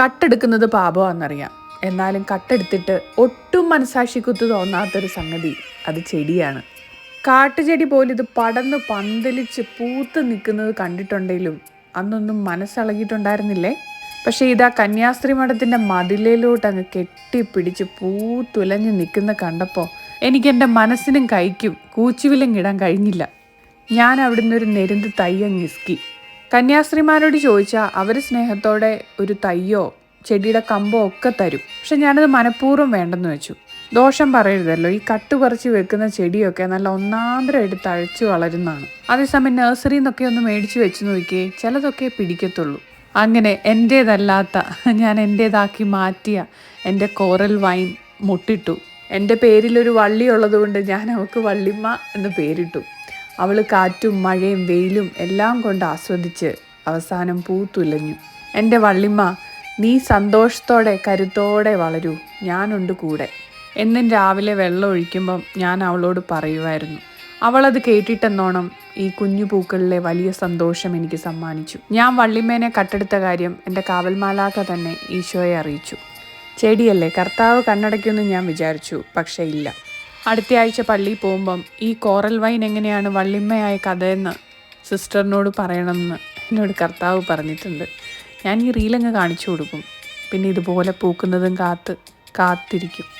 കട്ടെടുക്കുന്നത് പാപമാണെന്നറിയാം. എന്നാലും കട്ടെടുത്തിട്ട് ഒട്ടും മനസാക്ഷിക്കുത്ത് തോന്നാത്തൊരു സംഗതി അത് ചെടിയാണ്. കാട്ടുചെടി പോലെ ഇത് പടന്ന് പന്തലിച്ച് പൂത്ത് നിൽക്കുന്നത് കണ്ടിട്ടുണ്ടെങ്കിലും അന്നൊന്നും മനസ്സിളകിയിട്ടുണ്ടായിരുന്നില്ലേ? പക്ഷേ ഇതാ കന്യാസ്ത്രീ മഠത്തിന്റെ മതിലയിലോട്ട് അങ്ങ് കെട്ടിപ്പിടിച്ച് പൂത്തുലഞ്ഞ് നിൽക്കുന്ന കണ്ടപ്പോൾ എനിക്ക് എന്റെ മനസ്സിനും കൈക്കും കൂച്ചുവിലും ഇടാൻ കഴിഞ്ഞില്ല. ഞാൻ അവിടുന്ന് ഒരു നെരുന്ത് തയ്യങ്ങ് ഇസ്കി. കന്യാസ്ത്രീമാരോട് ചോദിച്ചാൽ അവർ സ്നേഹത്തോടെ ഒരു തയ്യോ ചെടിയുടെ കമ്പോ ഒക്കെ തരും. പക്ഷെ ഞാനത് മനഃപൂർവം വേണ്ടെന്ന് വെച്ചു. ദോഷം പറയരുതല്ലോ. ഈ കട്ട് പറിച്ച് വെക്കുന്ന ചെടിയൊക്കെ നല്ല ഒന്നാന്തരം എടുത്ത് അഴിച്ചു വളരുന്നതാണ്. അതേസമയം നഴ്സറിയിൽ നിന്നൊക്കെ ഒന്ന് മേടിച്ച് വെച്ച് നോക്കിയേ ചിലതൊക്കെ പിടിക്കത്തുള്ളൂ. അങ്ങനെ എന്റേതല്ലാത്ത ഞാൻ എന്റേതാക്കി മാറ്റിയ എന്റെ കോറൽ വൈൻ മുട്ടിട്ടു. എന്റെ പേരിലൊരു വള്ളി ഉള്ളതുകൊണ്ട് ഞാൻ അവൾക്ക് വള്ളിമ്മ എന്ന് പേരിട്ടു. അവൾ കാറ്റും മഴയും വെയിലും എല്ലാം കൊണ്ട് ആസ്വദിച്ച് അവസാനം പൂത്തുലഞ്ഞു എന്റെ വള്ളിമ്മ നീ സന്തോഷത്തോടെ കരുത്തോടെ വളരൂ. ഞാനുണ്ട് കൂടെ. എന്നും രാവിലെ വെള്ളം ഒഴിക്കുമ്പം ഞാൻ അവളോട് പറയുമായിരുന്നു അവളത് കേട്ടിട്ടെന്നോണം ഈ കുഞ്ഞു പൂക്കളിലെ വലിയ സന്തോഷം എനിക്ക് സമ്മാനിച്ചു. ഞാൻ വള്ളിമ്മേനെ കട്ടെടുത്ത കാര്യം എന്റെ കാവൽമാലാക്ക തന്നെ ഈശോയെ അറിയിച്ചു. ചെടിയല്ലേ കർത്താവ് കണ്ണടയ്ക്കുമെന്ന് ഞാൻ വിചാരിച്ചു പക്ഷേ ഇല്ല. അടുത്ത ആഴ്ച പള്ളിയിൽ പോകുമ്പം ഈ കോറൽ വൈൻ എങ്ങനെയാണ് വള്ളിമ്മയായ കഥയെന്ന് സിസ്റ്ററിനോട് പറയണമെന്ന് എന്നോട് കർത്താവ് പറഞ്ഞിട്ടുണ്ട്. ഞാൻ ഈ റീലങ്ങ് കാണിച്ചു കൊടുക്കും. പിന്നെ ഇതുപോലെ പൂക്കുന്നതും കാത്ത് കാത്തിരിക്കും.